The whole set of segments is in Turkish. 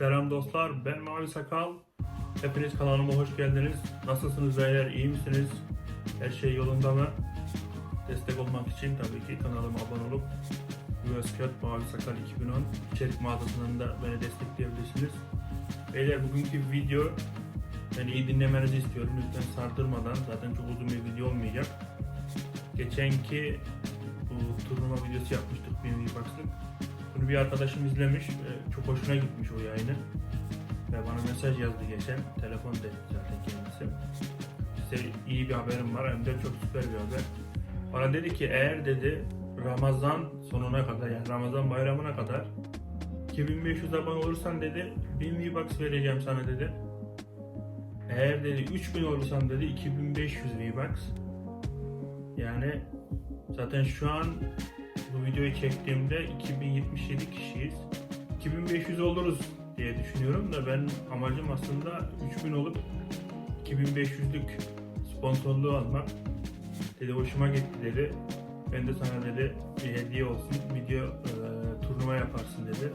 Selam dostlar, ben Mavi Sakal. Hepiniz kanalıma hoş geldiniz. Nasılsınız beyler, iyi misiniz? Her şey yolunda mı? Destek olmak için tabii ki kanalıma abone olup US Kağıt Mavi Sakal 2010 içerik mağazasından da beni destekleyebilirsiniz. Beyler bugünkü video yani iyi dinlemenizi istiyorum. Lütfen sardırmadan zaten çok uzun bir video olmayacak. Geçenki bu turnuva videosu yapmıştık bir Box'lık. Bunu bir arkadaşım izlemiş. e, Çok hoşuna gitmiş o yayını. Ve bana mesaj yazdı geçen. Telefon dedi zaten kendisi. Size iyi bir haberim var. Hem de çok süper bir haber. Bana dedi ki eğer dedi Ramazan sonuna kadar yani Ramazan bayramına kadar 2500 abone olursan dedi 1000 V-Bucks vereceğim sana dedi. Eğer dedi 3000 olursan dedi 2500 V-Bucks. Yani zaten şu an bu videoyu çektiğimde 2077 kişiyiz. 2500 oluruz diye düşünüyorum da ben amacım aslında 3000 olup 2500'lük sponsorluğu almak. Dedi hoşuma gitti dedi. Ben de sana dedi bir hediye olsun video e, turnuva yaparsın dedi.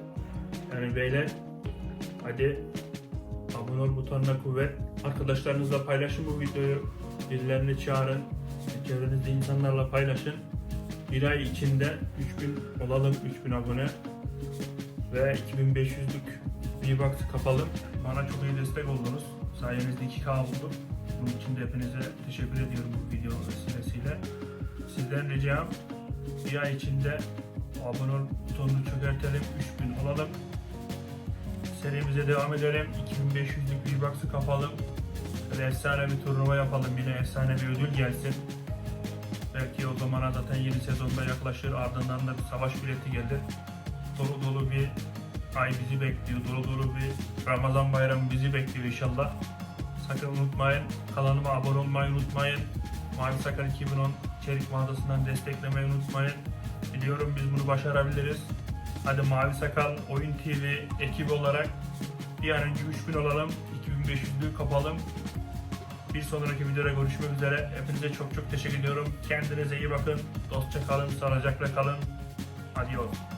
Yani beyler hadi abone ol butonuna kuvvet. Arkadaşlarınızla paylaşın bu videoyu. Birilerini çağırın. Çevrenizde insanlarla paylaşın. Bir ay içinde 3000 olalım 3000 abone ve 2500'lük V-Box kapalım. Bana çok iyi destek oldunuz. Sayenizde 2K oldum. Bunun için de hepinize teşekkür ediyorum bu video vesilesiyle. Sizden ricam bir ay içinde abone ol butonunu çökertelim, 3000 olalım. Serimize devam edelim. 2500'lük V-Box'ı kapalım. Böyle efsane bir turnuva yapalım. Yine efsane bir ödül gelsin. Zamana zaten yeni sezonda yaklaşır. Ardından da bir savaş bileti gelir. Dolu dolu bir ay bizi bekliyor. Dolu dolu bir Ramazan bayramı bizi bekliyor inşallah. Sakın unutmayın. Kanalıma abone olmayı unutmayın. Mavi Sakal 2010 içerik mağazasından desteklemeyi unutmayın. Biliyorum biz bunu başarabiliriz. Hadi Mavi Sakal Oyun TV ekibi olarak bir an önce 3000 olalım. 2500'lüğü kapalım. Bir sonraki videoda görüşmek üzere. Hepinize çok çok teşekkür ediyorum. Kendinize iyi bakın. Dostça kalın, sağlıcakla kalın. Adios.